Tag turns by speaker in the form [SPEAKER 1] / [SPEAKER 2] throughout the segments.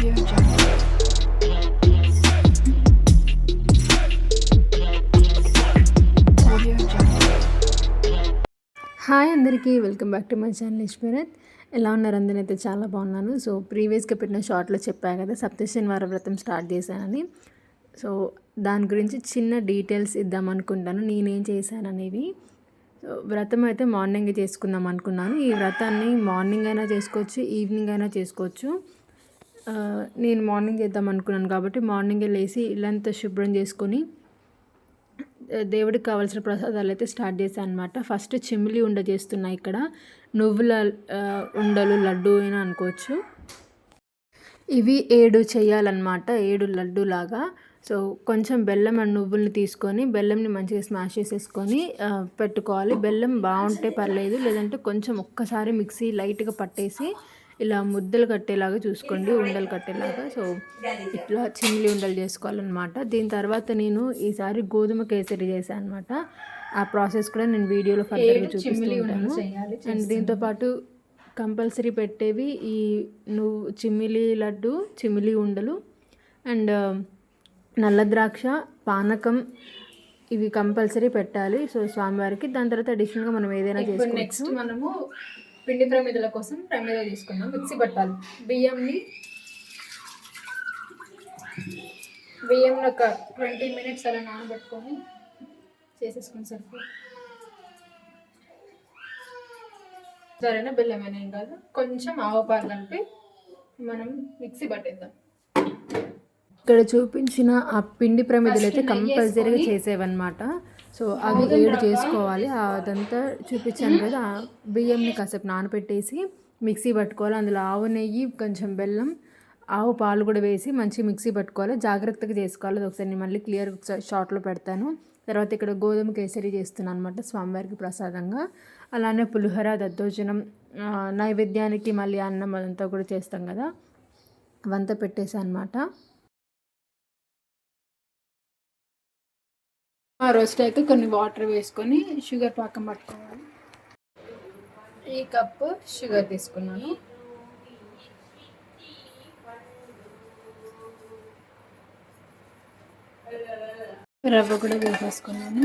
[SPEAKER 1] Hi అందరికీ welcome back to my channel Ishmarat ఎలా ఉన్నారు? అందరూ అయితే చాలా బాగున్నాను. సో ప్రీవియస్గా పెట్టిన షార్ట్లో చెప్పాను కదా సప్తశనివార వ్రతం స్టార్ట్ చేశానని. సో దాని గురించి చిన్న డీటెయిల్స్ ఇద్దాం అనుకుంటాను. నేనేం చేశాననేవి. సో వ్రతం అయితే మార్నింగ్ చేసుకుందాం అనుకున్నాను. ఈ వ్రతాన్ని మార్నింగ్ అయినా చేసుకోవచ్చు ఈవినింగ్ అయినా చేసుకోవచ్చు. నేను మార్నింగ్ చేద్దాం అనుకున్నాను కాబట్టి మార్నింగే లేచి ఇల్లంతా శుభ్రం చేసుకొని దేవుడికి కావాల్సిన ప్రసాదాలు అయితే స్టార్ట్ చేశాను అనమాట ఫస్ట్ చిమ్మిలి ఉండ చేస్తున్నా ఇక్కడ. నువ్వుల ఉండలు లడ్డు అయినా అనుకోవచ్చు. ఇవి ఏడు చేయాలన్నమాట ఏడు లడ్డు లాగా. సో కొంచెం బెల్లం అండ్ నువ్వుల్ని తీసుకొని బెల్లంని మంచిగా స్మాష్ చేసేసుకొని పెట్టుకోవాలి. బెల్లం బాగుంటే పర్లేదు లేదంటే కొంచెం ఒక్కసారి మిక్సీ లైట్గా పట్టేసి ఇలా ముద్దలు కట్టేలాగా చూసుకోండి ఉండలు కట్టేలాగా. సో ఇట్లా చిమ్మిలి ఉండలు చేసుకోవాలన్నమాట. దీని తర్వాత నేను ఈసారి గోధుమ కేసరి చేశాను అనమాట ఆ ప్రాసెస్ కూడా నేను వీడియోలో ఫర్దర్గా చూపిస్తూ ఉంటాను. అండ్ దీంతో పాటు కంపల్సరీ పెట్టేవి ఈ నువ్వు చిమ్మిలి లడ్డు చిమ్మిలి ఉండలు అండ్ నల్ల ద్రాక్ష పానకం ఇవి కంపల్సరీ పెట్టాలి. సో స్వామివారికి దాని తర్వాత అడిషనల్గా మనం ఏదైనా చేసుకోవచ్చు.
[SPEAKER 2] నెక్స్ట్ మనము పిండి ప్రమిదల కోసం ప్రమిద తీసుకుందాం. మిక్సీ పట్టాలి. బియ్యంని బియ్యంని ఒక ట్వంటీ మినిట్స్ అలా నానబెట్టుకొని చేసేసుకుని సరిపో సరైన? బెల్లం ఏం కాదు. కొంచెం ఆవు పాలు కలిపి మనం మిక్సీ పట్టేద్దాం.
[SPEAKER 1] ఇక్కడ చూపించిన ఆ పిండి ప్రమిదలు అయితే కంపల్సరీగా చేసేవన్నమాట. సో అవి ఏడు చేసుకోవాలి. అదంతా చూపించాను కదా బియ్యంని కాసేపు నానబెట్టేసి మిక్సీ పట్టుకోవాలి. అందులో ఆవు నెయ్యి కొంచెం బెల్లం ఆవు పాలు కూడా వేసి మంచి మిక్సీ పట్టుకోవాలి. జాగ్రత్తగా చేసుకోవాలి. అది ఒకసారి నేను మళ్ళీ క్లియర్ షార్ట్లో పెడతాను. తర్వాత ఇక్కడ గోధుమ కేసరి చేస్తున్నాను అనమాట స్వామివారికి ప్రసాదంగా. అలానే పులిహోర దద్దోజనం నైవేద్యానికి మళ్ళీ అన్నం అదంతా కూడా చేస్తాం కదా. అవంతా పెట్టేసాను అనమాట
[SPEAKER 2] ఆ రోస్ట్ అయితే కొన్ని వాటర్ వేసుకొని షుగర్ పాకం పట్టుకోవాలి. ఈ కప్పు షుగర్ తీసుకున్నాను. రవ్వ కూడా వేసేసుకున్నాను.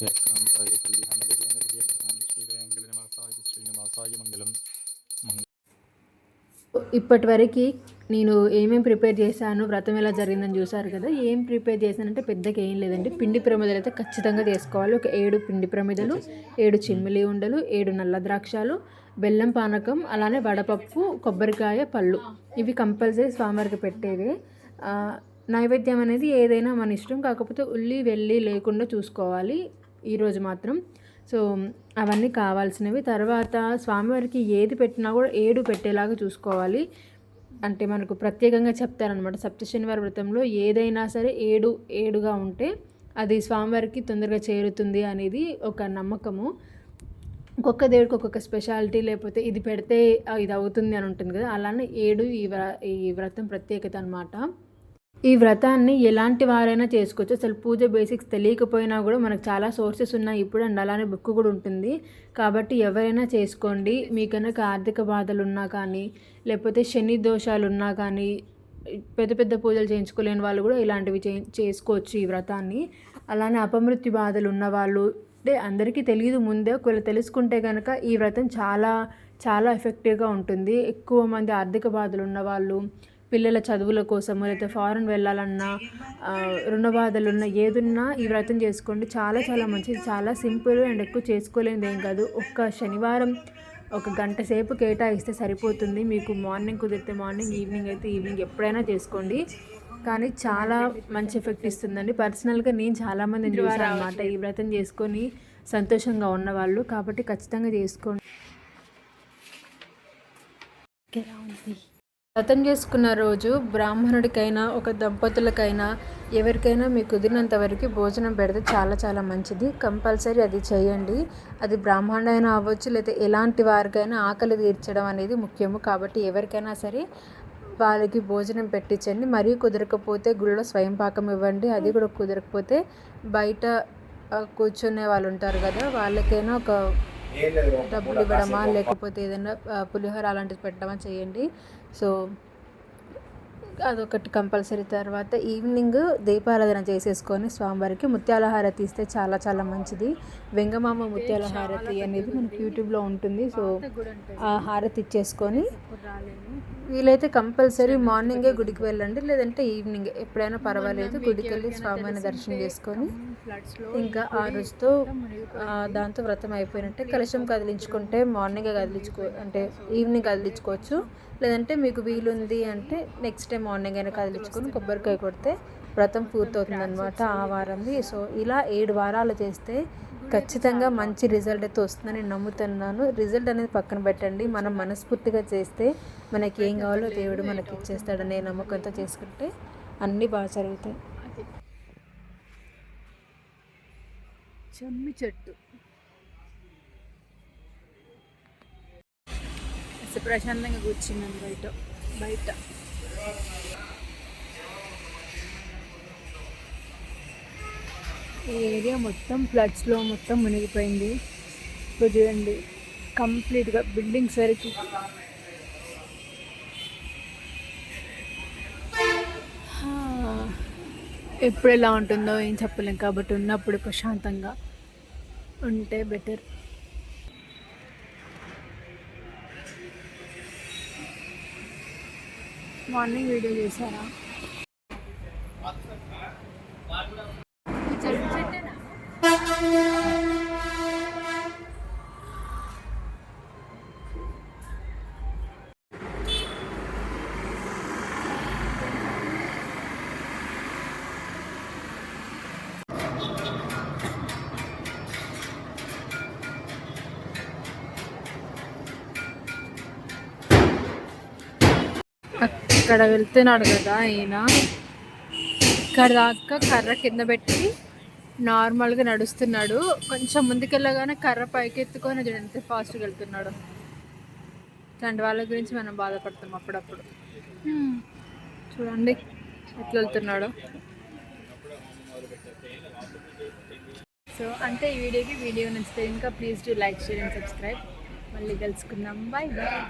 [SPEAKER 3] నమ
[SPEAKER 1] ఇప్పటి వరకు నేను ఏమేమి ప్రిపేర్ చేశాను వ్రతం ఎలా జరిగిందని చూసారు కదా ఏం ప్రిపేర్ చేశానంటే పెద్దగా ఏం లేదండి. పిండి ప్రమిదలు అయితే ఖచ్చితంగా చేసుకోవాలి. ఒక ఏడు పిండి ప్రమిదలు ఏడు చిమ్మిలి ఉండలు ఏడు నల్ల ద్రాక్షాలు బెల్లం పానకం అలానే వడపప్పు కొబ్బరికాయ పళ్ళు. ఇవి కంపల్సరీ స్వామివారికి పెట్టేవే. నైవేద్యం అనేది ఏదైనా మన ఇష్టం కాకపోతే ఉల్లి వెళ్ళి లేకుండా చూసుకోవాలి. ఈరోజు మాత్రం. సో అవన్నీ కావాల్సినవి. తర్వాత స్వామివారికి ఏది పెట్టినా కూడా ఏడు పెట్టేలాగా చూసుకోవాలి. అంటే మనకు ప్రత్యేకంగా చెప్తారనమాట సప్త శనివారి వ్రతంలో ఏదైనా సరే ఏడు ఏడుగా ఉంటే అది స్వామివారికి తొందరగా చేరుతుంది అనేది ఒక నమ్మకము. ఒక్కొక్క దేవుడికి ఒక్కొక్క స్పెషాలిటీ లేకపోతే ఇది పెడితే ఇది అవుతుంది అని ఉంటుంది కదా. అలానే ఏడు ఈ వ్ర ఈ వ్రతం ప్రత్యేకత అనమాట ఈ వ్రతాన్ని ఎలాంటి వారైనా చేసుకోవచ్చు. అసలు పూజ బేసిక్స్ తెలియకపోయినా కూడా మనకు చాలా సోర్సెస్ ఉన్నాయి. ఇప్పుడు అండ్ అలానే బుక్ కూడా ఉంటుంది. కాబట్టి ఎవరైనా చేసుకోండి. మీ కనుక ఆర్థిక బాధలు ఉన్నా కానీ లేకపోతే శని దోషాలు ఉన్నా కానీ పెద్ద పెద్ద పూజలు చేయించుకోలేని వాళ్ళు కూడా ఇలాంటివి చే చేసుకోవచ్చు ఈ వ్రతాన్ని. అలానే అపమృత్యు బాధలు ఉన్నవాళ్ళు అంటే అందరికీ తెలియదు ముందే. ఒకవేళ తెలుసుకుంటే కనుక ఈ వ్రతం చాలా చాలా ఎఫెక్టివ్గా ఉంటుంది. ఎక్కువ మంది ఆర్థిక బాధలు ఉన్నవాళ్ళు పిల్లల చదువుల కోసము లేకపోతే ఫారెన్ వెళ్ళాలన్నా రుణ బాధలు ఉన్న ఏదున్నా ఈ వ్రతం చేసుకోండి. చాలా చాలా మంచిది. చాలా సింపుల్ అండ్ ఎక్కువ చేసుకోలేనిది ఏం కాదు. ఒక్క శనివారం ఒక గంట సేపు కేటాయిస్తే సరిపోతుంది. మీకు మార్నింగ్ కుదిరితే మార్నింగ్ ఈవినింగ్ అయితే ఈవినింగ్ ఎప్పుడైనా చేసుకోండి. కానీ చాలా మంచి ఎఫెక్ట్ ఇస్తుందండి. పర్సనల్గా నేను చాలామందిని చూసాను అనమాట ఈ వ్రతం చేసుకొని సంతోషంగా ఉన్నవాళ్ళు. కాబట్టి ఖచ్చితంగా చేసుకోండి. వ్రతం చేసుకున్న రోజు బ్రాహ్మణుడికైనా ఒక దంపతులకైనా ఎవరికైనా మీకు కుదిరినంత వరకు భోజనం పెడితే చాలా చాలా మంచిది. కంపల్సరీ అది చేయండి. అది బ్రాహ్మణుడు అయినా అవ్వచ్చు లేదా ఎలాంటి వారికైనా ఆకలి తీర్చడం అనేది ముఖ్యము. కాబట్టి ఎవరికైనా సరే వాళ్ళకి భోజనం పెట్టించండి. మరీ కుదరకపోతే గుళ్ళో స్వయం పాకం ఇవ్వండి. అది కూడా కుదరకపోతే బయట కూర్చునే వాళ్ళు ఉంటారు కదా వాళ్ళకైనా ఒక డబ్బులు ఇవ్వడమా లేకపోతే ఏదైనా పులిహోర అలాంటిది పెట్టడమా చేయండి. సో అదొకటి కంపల్సరీ. తర్వాత ఈవినింగ్ దీపారాధన చేసేసుకొని స్వామివారికి ముత్యాల హారతి ఇస్తే చాలా చాలా మంచిది. వెంగమామ ముత్యాల హారతి అనేది మనకి యూట్యూబ్లో ఉంటుంది. సో ఆ హారతి ఇచ్చేసుకొని వీలైతే కంపల్సరీ మార్నింగే గుడికి వెళ్ళండి. లేదంటే ఈవినింగ్ ఎప్పుడైనా పర్వాలేదు. గుడికి వెళ్ళి స్వామిని దర్శనం చేసుకొని ఇంకా ఆ రోజుతో దాంతో వ్రతం అయిపోయినట్టే కలశం కదిలించుకుంటే మార్నింగే కదిలించుకో అంటే ఈవినింగ్ కదిలించుకోవచ్చు. లేదంటే మీకు వీలుంది అంటే నెక్స్ట్ డే మార్నింగ్ అయినా కదిలించుకొని కొబ్బరికాయ కొడితే వ్రతం పూర్తవుతుంది అనమాట ఆ వారంది. సో ఇలా ఏడు వారాలు చేస్తే ఖచ్చితంగా మంచి రిజల్ట్ అయితే వస్తుందని నేను నమ్ముతున్నాను. రిజల్ట్ అనేది పక్కన పెట్టండి. మనం మనస్ఫూర్తిగా చేస్తే మనకి ఏం కావాలో దేవుడు మనకి ఇచ్చేస్తాడనే నమ్మకంతో చేసుకుంటే అన్నీ బాగా జరుగుతాయి.
[SPEAKER 2] చెమ్మి చెట్టు. ప్రశాంతంగా కూర్చున్నాను బయట. బయట. ఈ ఏరియా మొత్తం ఫ్లడ్స్లో మొత్తం మునిగిపోయింది. ఇప్పుడు చూడండి కంప్లీట్గా బిల్డింగ్స్ వరకు. ఎప్పుడు ఎలా ఉంటుందో ఏం చెప్పలేం కాబట్టి ఉన్నప్పుడు ప్రశాంతంగా ఉంటే బెటర్. మార్నింగ్ వీడియో చేశారా? ఇక్కడ వెళ్తున్నాడు కదా ఈయన ఇక్కడ దాకా కర్ర కింద పెట్టి నార్మల్గా నడుస్తున్నాడు. కొంచెం ముందుకెళ్ళగానే కర్ర పైకి ఎత్తుకొని చూడండి ఎంత ఫాస్ట్గా వెళ్తున్నాడు. ఇట్లాంటి వాళ్ళ గురించి మనం బాధపడతాం అప్పుడప్పుడు. చూడండి ఎట్లా వెళ్తున్నాడు. సో అంటే ఈ వీడియోకి వీడియో నచ్చితే ఇంకా please do like share and subscribe మళ్ళీ కలుసుకుందాం. Bye bye